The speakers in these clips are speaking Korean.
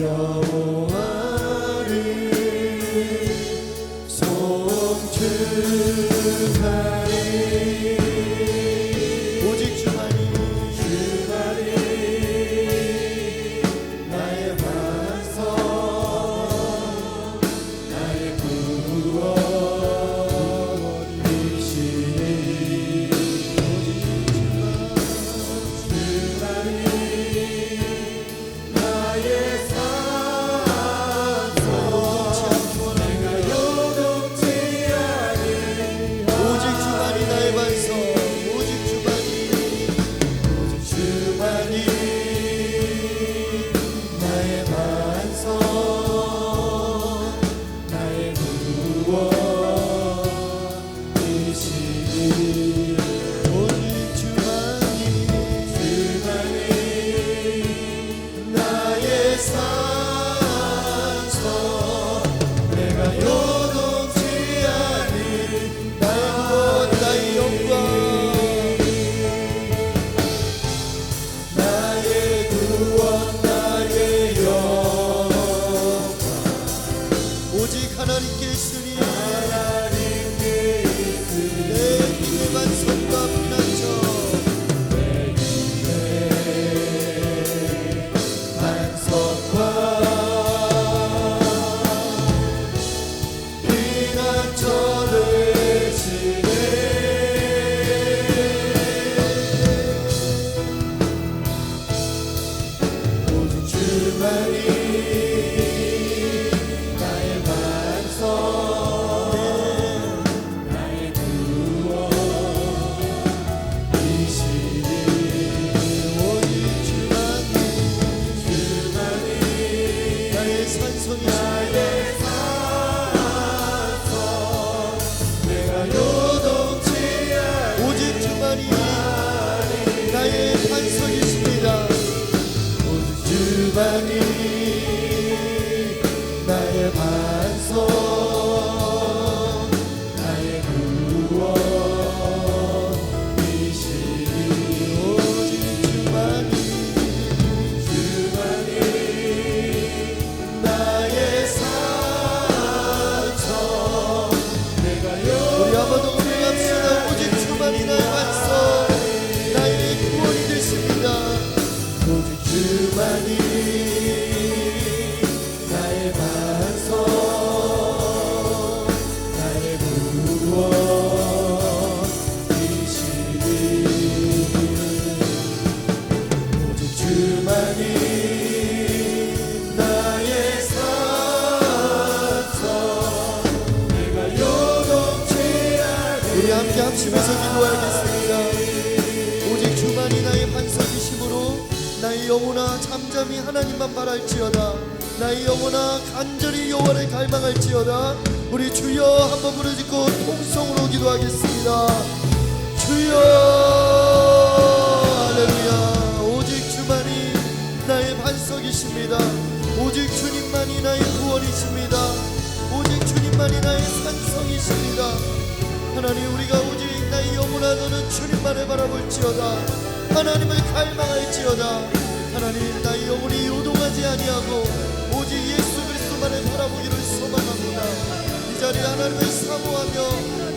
여호와를 송축하리 오직 주님만이 나의 산성이십니다. 하나님 우리가 오직 나의 너는 주님만을 바라볼지어다. 하나님을 갈망할지어다. 하나님 나의 영혼이 요동하지 아니하고 오직 예수 그리스도만을 바라보기를 소망합니다. 이 자리에 하나님을 사모하며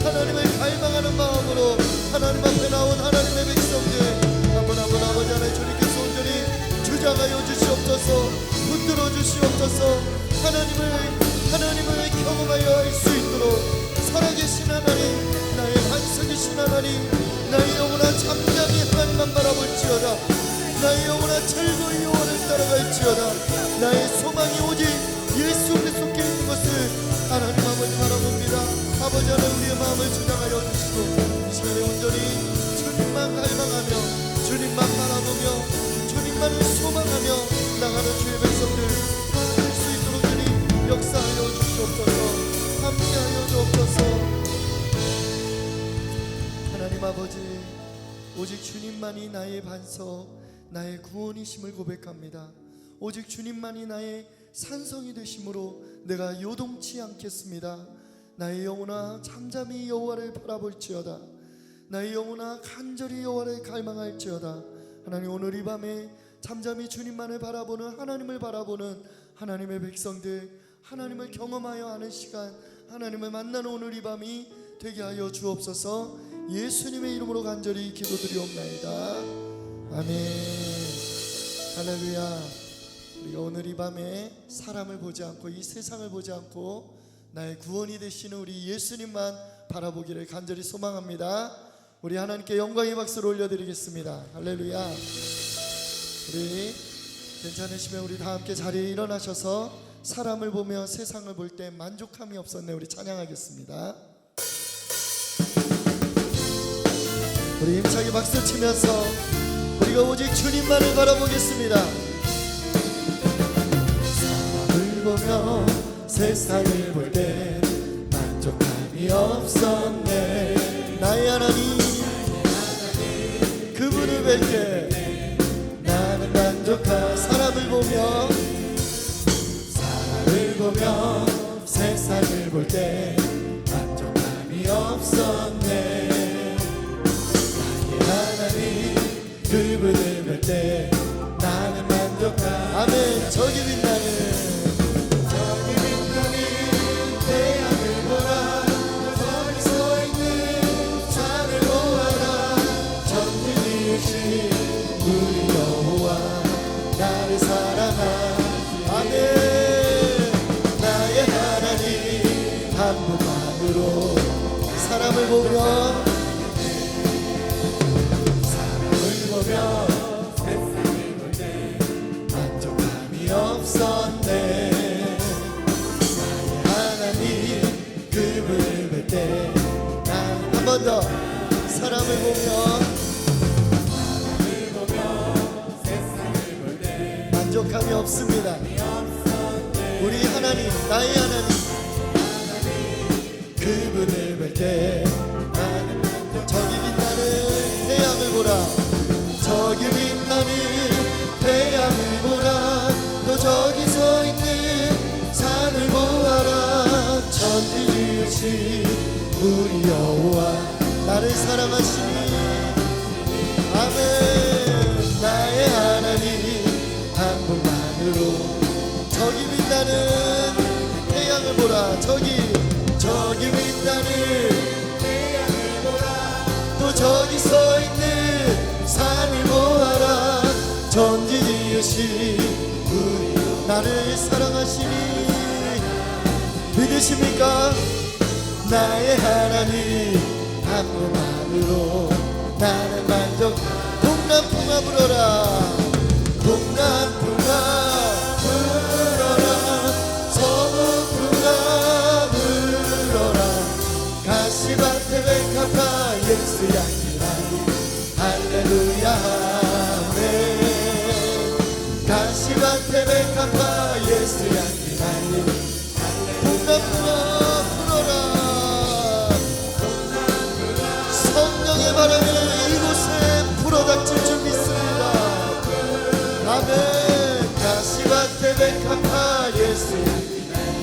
하나님을 갈망하는 마음으로 하나님 앞에 나온 하나님의 백성들 한번 한번 아버지 하나님 주님께서 온전히 주장하여 주시옵소서 붙들어 주시옵소서. 하나님을 하나님을 경험하여 할수 있도록 살아계신 하나님 나의 반석이신 하나님 나의 영혼아 잠잠히 하나님만 바라볼지어다. 나의 영혼아 즐거이 여호와를 따라갈지어다. 나의 소망이 오직 예수 그리스도께 있는 것을 하나님 아버지 바라봅니다. 아버지 하나님 우리의 마음을 주장하여 주시고 이 시간에 온전히 주님만 갈망하며 주님만 바라보며 주님만을 소망하며 나가는 주의 백성들 아버지 오직 주님만이 나의 반석 나의 구원이심을 고백합니다. 오직 주님만이 나의 산성이 되심으로 내가 요동치 않겠습니다. 나의 영혼아 잠잠히 여호와를 바라볼지어다. 나의 영혼아 간절히 여호와를 갈망할지어다. 하나님 오늘 이 밤에 잠잠히 주님만을 바라보는 하나님을 바라보는 하나님의 백성들 하나님을 경험하여 하는 시간 하나님을 만나는 오늘 이 밤이 되게 하여 주옵소서 예수님의 이름으로 간절히 기도드리옵나이다. 아멘. 할렐루야. 우리가 오늘 이 밤에 사람을 보지 않고 이 세상을 보지 않고 나의 구원이 되시는 우리 예수님만 바라보기를 간절히 소망합니다. 우리 하나님께 영광의 박수를 올려드리겠습니다. 할렐루야. 우리 괜찮으시면 우리 다 함께 자리에 일어나셔서 사람을 보며 세상을 볼 때 만족함이 없었네. 우리 찬양하겠습니다 우리 힘차게 박수 치면서 우리가 오직 주님만을 바라보겠습니다. 사람을 보며 세상을 볼 때 만족함이 없었네. 나의 하나님 그분을 뵐때 나는 만족한 사람을 보며 사람을 보며 세상을 볼 때 만족함이 없었네 그분을 볼때 나는 만족한 아멘. 저기 없습니다. 우리 하나님, 나의 하나님, 그분을 볼때 나는 저기 빛나는 태양을 보라, 저기 빛나는 태양을 보라, 또 저기 서 있는 산을 보아라, 천지 주신 우리 여호와 나를 사랑하시니 나를 사랑하시니 믿으십니까? 나의 하나님 한 분만으로 나는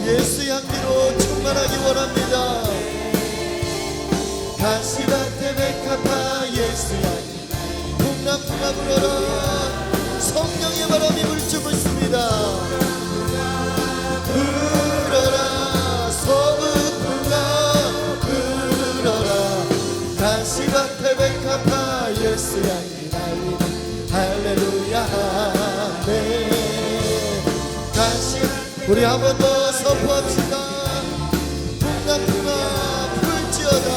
예수 향기로 충만하기 원합니다. 가시밭에 백합화 예수 향기. 풍랑풍랑 불어라 성령의 바람이 불주고 있습니다. 불어라 소문풍랑 불어라. 가시밭에 백합화 예수 향기. 할렐루야 아멘. 다시 우리 한번더 선포합시다. 풍랑풍랑 불지어다.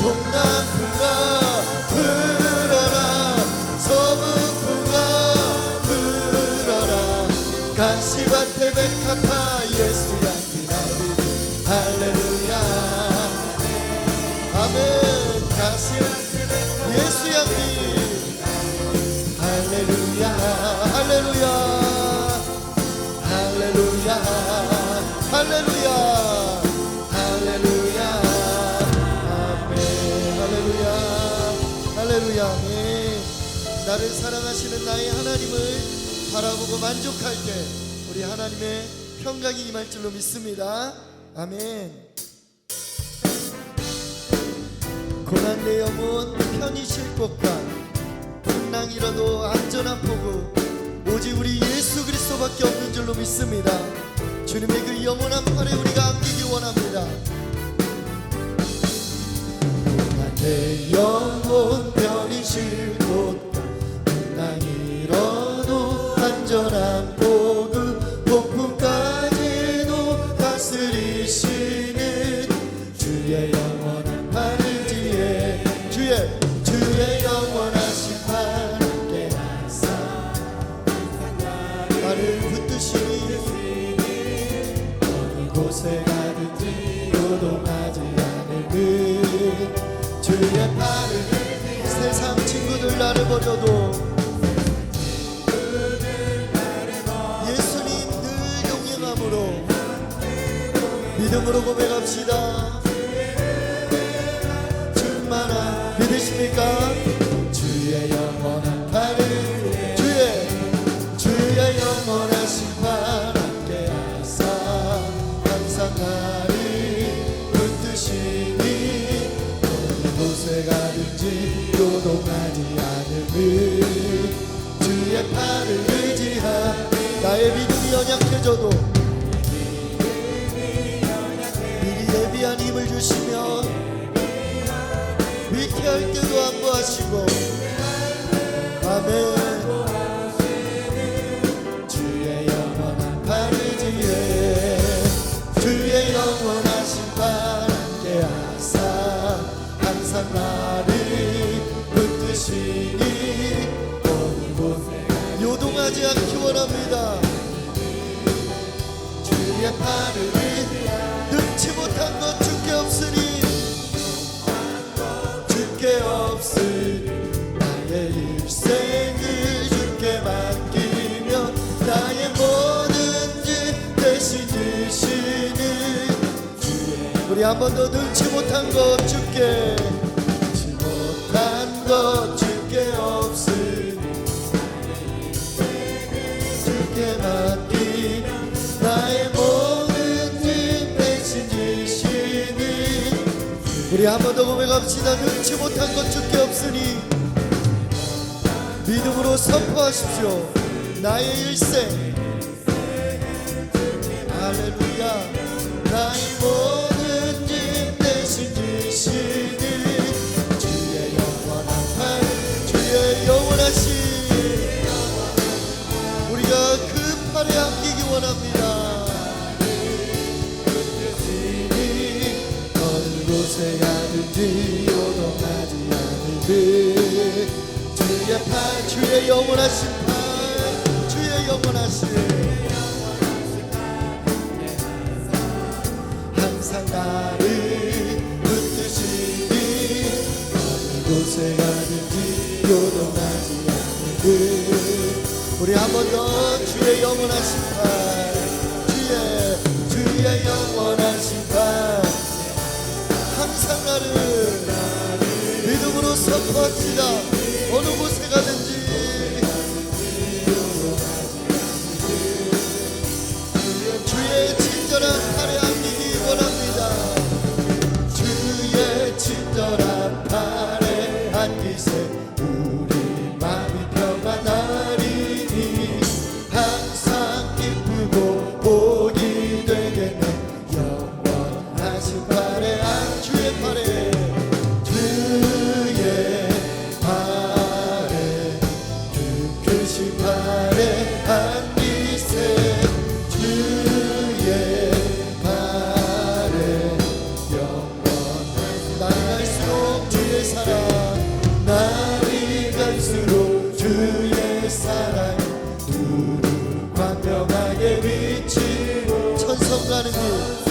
풍랑풍랑 불어라. 소문풍랑 불어라. 가시밭에 백합화 예수 향기 나리 할렐루야. 아멘. 가시 예 사랑하시는 나의 하나님을 바라보고 만족할 때 우리 하나님의 평강이 임할 줄로 믿습니다. 아멘. 고난 내 영혼 편히 쉴 곳과 풍랑이라도 안전한 포구 오직 우리 예수 그리스도밖에 없는 줄로 믿습니다. 주님의 그 영원한 팔에 우리가 안기기 원합니다. 내 영혼 편히 쉴곳 친구들 나를 버려도 예수님 늘 용행함으로 믿음으로 고백합시다 연약해져도 미리 예비한 힘을 주시며 위태할 때도 안보하시고 한번더 능치 못한 것 주께 능치 못한 것 주께 없으니. 주께 맡기 나의 모든지 대신 주시니. 우리 한 번 더 고백합시다 능치 못한 것 주께 없으니. 믿음으로 선포하십시오. 나의 일생. 할렐루야 세간을 뒤로 떠나지 않으리 주의 팔 주의 영원하신 발 주의 영원하신 항상 나를 붙드시니 곳에 가는 뒤로 떠나지 않으리 그 우리 한 번 더 주의 영원하신 발 주의 영원하신 팔 나를 믿음으로 선포합시다. 어느 곳에 가든지 완벽하게 비치고 천성 가는 길.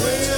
away.